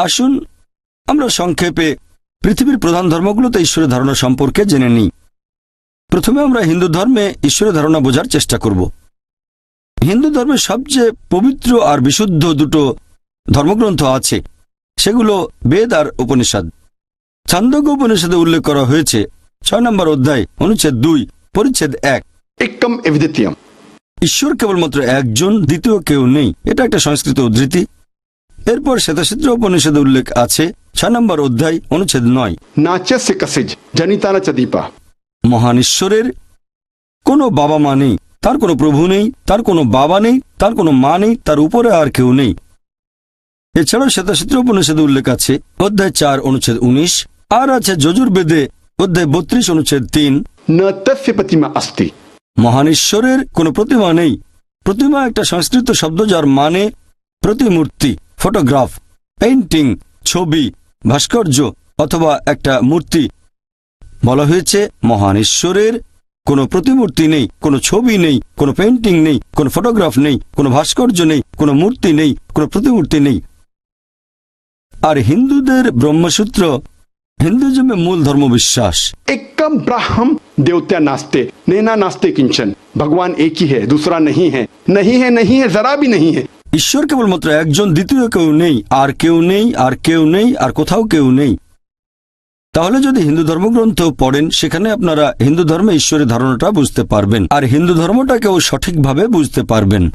আসুন আমরা সংক্ষেপে পৃথিবীর প্রধান ধর্মগুলোতে ঈশ্বরের ধারণা সম্পর্কে জেনে নিই। প্রথমে আমরা হিন্দু ধর্মে ঈশ্বরের ধারণা বোঝার চেষ্টা করব। হিন্দু ধর্মে সবচেয়ে পবিত্র আর বিশুদ্ধ দুটো ধর্মগ্রন্থ আছে সেগুলো বেদ আর উপনিষদ। ছান্দক উপনিষদে উল্লেখ করা হয়েছে ছয় নম্বর অধ্যায় অনুচ্ছেদ দুই পরিচ্ছেদ এক। ঈশ্বর কেবলমাত্র একজন দ্বিতীয় কেউ নেই। এটা একটা সংস্কৃত উদ্ধৃতি। এরপর শ্বেতসূত্র উপনিষদ উল্লেখ আছে ছ নম্বর অধ্যায় অনুচ্ছেদ নয়। নাচে মহান ঈশ্বরের কোনো বাবা মা নেই তার কোনো প্রভু নেই তার কোনো বাবা নেই তার কোনো মা নেই তার উপরে আর কেউ নেই। এছাড়াও শ্বেতসূত্র উপনিষদ উল্লেখ আছে অধ্যায় চার অনুচ্ছেদ উনিশ আর আছে যজুর্বেদে অধ্যায় বত্রিশ অনুচ্ছেদ তিন। প্রতিমা আস্তি মহান ঈশ্বরের কোনো প্রতিমা নেই। প্রতিমা একটা সংস্কৃত শব্দ যার মানে প্রতিমূর্তি। ফটোগ্রাফ পেইন্টিং ছবি ভাস্কর্য অথবা একটা মূর্তি বলা হয়েছে মহান ঈশ্বরের কোনো প্রতিমূর্তি নেই কোনো ছবি নেই কোনো পেইন্টিং নেই কোনো ফটোগ্রাফ নেই কোনো ভাস্কর্য নেই কোনো মূর্তি নেই কোনো প্রতিমূর্তি নেই আর হিন্দুদের ব্রহ্মসূত্র হিন্দুজমে মূল ধর্মবিশ্বাস एकम ब्राह्म देवत्या नास्ते नैना नास्ते किंचन भगवान एक ही है दूसरा नहीं है नहीं है नहीं है जरा भी नहीं है ঈশ্বর কেবলমাত্র একজন, দ্বিতীয় কেউ নেই, আর কেউ নেই, আর কেউ নেই, আর কোথাও কেউ নেই। তাহলে যদি হিন্দু ধর্মগ্রন্থ পড়েন, সেখানে আপনারা হিন্দু ধর্মে ঈশ্বরের ধারণাটা বুঝতে পারবেন। আর হিন্দু ধর্মটাকেও সঠিকভাবে বুঝতে পারবেন।